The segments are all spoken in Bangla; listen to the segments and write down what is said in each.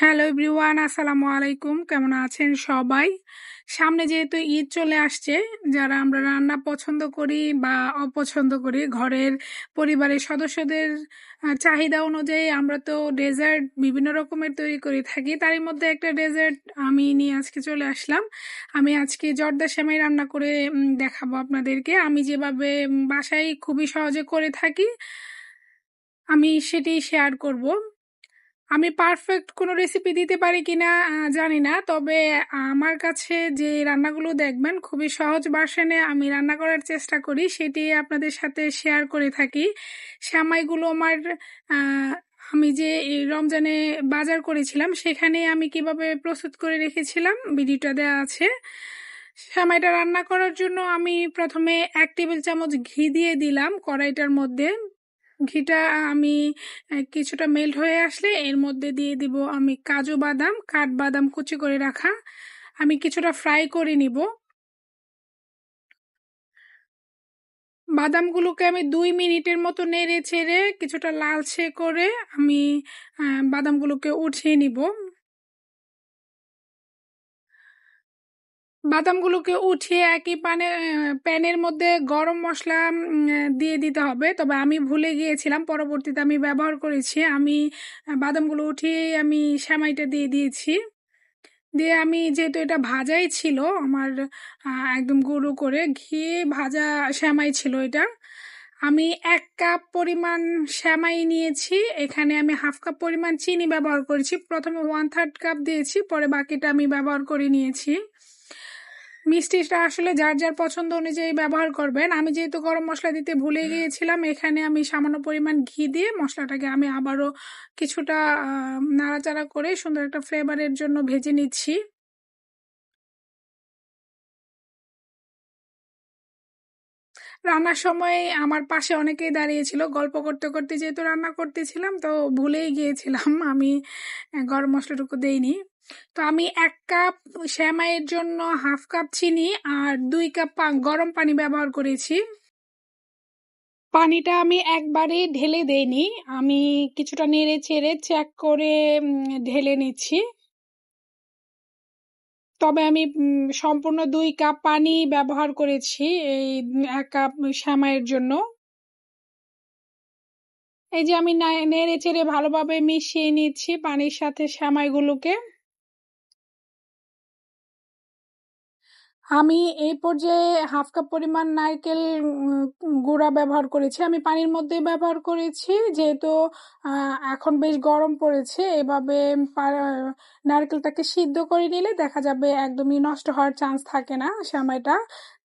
হ্যালো এভরিওয়ান, আসসালামু আলাইকুম। কেমন আছেন সবাই? সামনে যেহেতু ঈদ চলে আসছে, যারা আমরা রান্না পছন্দ করি বা অপছন্দ করি, ঘরের পরিবারের সদস্যদের চাহিদা অনুযায়ী আমরা তো ডেজার্ট বিভিন্ন রকমের তৈরি করে থাকি। তারই মধ্যে একটা ডেজার্ট আমি নিয়ে আজকে চলে আসলাম। আমি আজকে জর্দা সেমাই রান্না করে দেখাবো আপনাদেরকে। আমি যেভাবে বাসায় খুবই সহজে করে থাকি, আমি সেটি শেয়ার করব। আমি পারফেক্ট কোনো রেসিপি দিতে পারি কিনা জানি না। তবে আমার কাছে যে রান্নাগুলো দেখবেন, খুবই সহজ বাসনে আমি রান্না করার চেষ্টা করি, সেটি আপনাদের সাথে শেয়ার করে থাকি। শ্যামাইগুলো আমার আমি যে রমজানে বাজার করেছিলাম, সেখানে আমি কীভাবে প্রস্তুত করে রেখেছিলাম ভিডিওটা দেওয়া আছে। শ্যামাইটা রান্না করার জন্য আমি প্রথমে এক টেবিল চামচ ঘি দিয়ে দিলাম কড়াইটার মধ্যে। ঘিটা আমি কিছুটা মেল্ট হয়ে আসলে এর মধ্যে দিয়ে দিব আমি কাজু বাদাম, কাঠবাদাম কুচি করে রাখা। আমি কিছুটা ফ্রাই করে নিব। বাদামগুলোকে আমি দুই মিনিটের মতো নেড়ে ছেড়ে কিছুটা লালচে করে আমি বাদামগুলোকে উঠিয়ে নিব। বাদামগুলোকে উঠিয়ে একই পানে প্যানের মধ্যে গরম মশলা দিয়ে দিতে হবে। তবে আমি ভুলে গিয়েছিলাম, পরবর্তীতে আমি ব্যবহার করেছি। আমি বাদামগুলো উঠিয়ে আমি শ্যামাইটা দিয়ে দিয়েছি। দিয়ে আমি যেহেতু এটা ভাজাই ছিল, আমার একদম গুঁড়ো করে ঘি ভাজা শ্যামাই ছিল এটা। আমি এক কাপ পরিমাণ শ্যামাই নিয়েছি। এখানে আমি হাফ কাপ পরিমাণ চিনি ব্যবহার করেছি। প্রথমে ওয়ান থার্ড কাপ দিয়েছি, পরে বাকিটা আমি ব্যবহার করে নিয়েছি। মিষ্টিটা আসলে যার যার পছন্দ অনুযায়ী ব্যবহার করবেন। আমি যেহেতু গরম মশলা দিতে ভুলে গিয়েছিলাম এখানে আমি সামান্য পরিমাণ ঘি দিয়ে মশলাটাকে আমি আবারও কিছুটা নাড়াচাড়া করে সুন্দর একটা ফ্লেভারের জন্য ভেজে নিচ্ছি। রান্নার সময় আমার পাশে অনেকেই দাঁড়িয়েছিল। গল্প করতে করতে যেহেতু রান্না করতেছিলাম, তো ভুলেই গিয়েছিলাম। আমি গরম মশলাটুকু দেইনি। তো আমি এক কাপ শ্যামাইয়ের জন্য হাফ কাপ চিনি আর দুই কাপ গরম পানি ব্যবহার করেছি। পানিটা আমি একবারে ঢেলে দেইনি। আমি কিছুটা নেড়ে চেড়ে চেক করে ঢেলে নিচ্ছি। তবে আমি সম্পূর্ণ দুই কাপ পানি ব্যবহার করেছি এই এক কাপ শ্যামাইয়ের জন্য। এই যে আমি নেড়ে চেড়ে ভালোভাবে মিশিয়ে নিচ্ছি পানির সাথে শ্যামাইগুলোকে। আমি এই পর্যায়ে হাফ কাপ পরিমাণ নারকেল গুঁড়া ব্যবহার করেছি। আমি পানির মধ্যে ব্যবহার করেছি, যেহেতু এখন বেশ গরম পড়েছে। এভাবে নারকেলটাকে সিদ্ধ করে নিলে দেখা যাবে একদমই নষ্ট হওয়ার চান্স থাকে না শ্যামাইটা।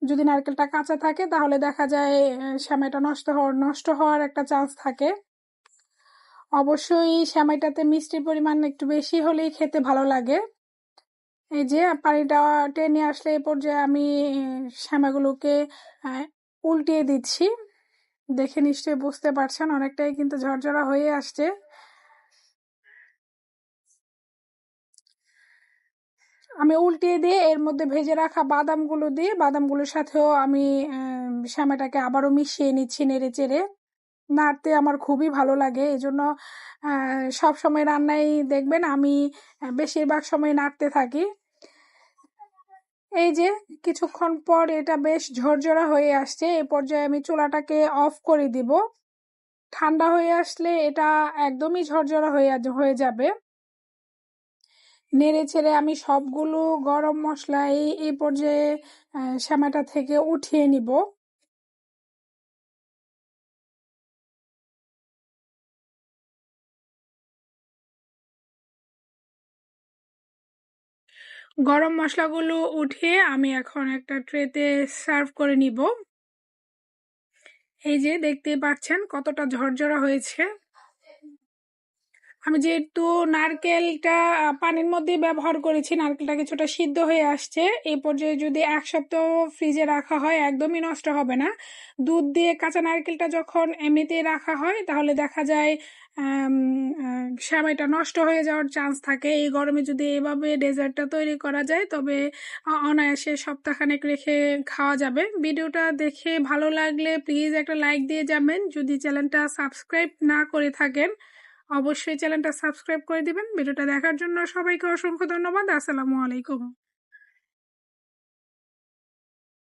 যদি নারকেলটা কাঁচা থাকে, তাহলে দেখা যায় শ্যামাইটা নষ্ট হওয়ার নষ্ট হওয়ার একটা চান্স থাকে। অবশ্যই, শ্যামাইটাতে মিষ্টির পরিমাণ একটু বেশি হলেই খেতে ভালো লাগে। এই যে পানিটা টেনে আসলে এ পর্যায়ে আমি শ্যামাগুলোকে উল্টিয়ে দিচ্ছি। দেখে নিশ্চয়ই বুঝতে পারছেন, অনেকটাই কিন্তু ঝরঝরা হয়ে আসছে। আমি উল্টিয়ে দিয়ে এর মধ্যে ভেজে রাখা বাদামগুলো দিয়ে, বাদামগুলোর সাথেও আমি শ্যামাটাকে আবারও মিশিয়ে নিচ্ছি নেড়ে চেড়ে নাড়তে আমার খুবই ভালো লাগে। এই জন্য সব সময় রান্নায় দেখবেন আমি বেশিরভাগ সময় নাড়তে থাকি। এই যে, কিছুক্ষণ পর এটা বেশ ঝরঝরা হয়ে আসছে, এ পর্যায়ে আমি চুলাটাকে অফ করে দিব। ঠান্ডা হয়ে আসলে এটা একদমই ঝরঝরা হয়ে হয়ে যাবে। নেড়ে ছেড়ে আমি সবগুলো গরম মশলা এই পর্যায়ে শ্যামাটা থেকে উঠিয়ে নিব। গরম মশলাগুলো উঠিয়ে আমি এখন একটা ট্রেতে সার্ভ করে নিব। এই যে দেখতে পাচ্ছেন কতটা ঝরঝরা হয়েছে। আমি যেহেতু নারকেলটা পানির মধ্যে ব্যবহার করেছি, নারকেলটা কিছুটা সিদ্ধ হয়ে আসছে। এই পর্যায়ে যদি এক সপ্তাহ ফ্রিজে রাখা হয়, একদমই নষ্ট হবে না। দুধ দিয়ে কাঁচা নারকেলটা যখন এমনিতে রাখা হয়, তাহলে দেখা যায় সেমাইটা নষ্ট হয়ে যাওয়ার চান্স থাকে। এই গরমে যদি এভাবে ডেজার্টটা তৈরি করা যায়, তবে অনায়াসে সপ্তাহখানেক রেখে খাওয়া যাবে। ভিডিওটা দেখে ভালো লাগলে প্লিজ একটা লাইক দিয়ে যাবেন। যদি চ্যানেলটা সাবস্ক্রাইব না করে থাকেন অবশ্যই চ্যানেলটা সাবস্ক্রাইব করে দিবেন। ভিডিওটা দেখার জন্য সবাইকে অসংখ্য ধন্যবাদ। আসসালামু আলাইকুম।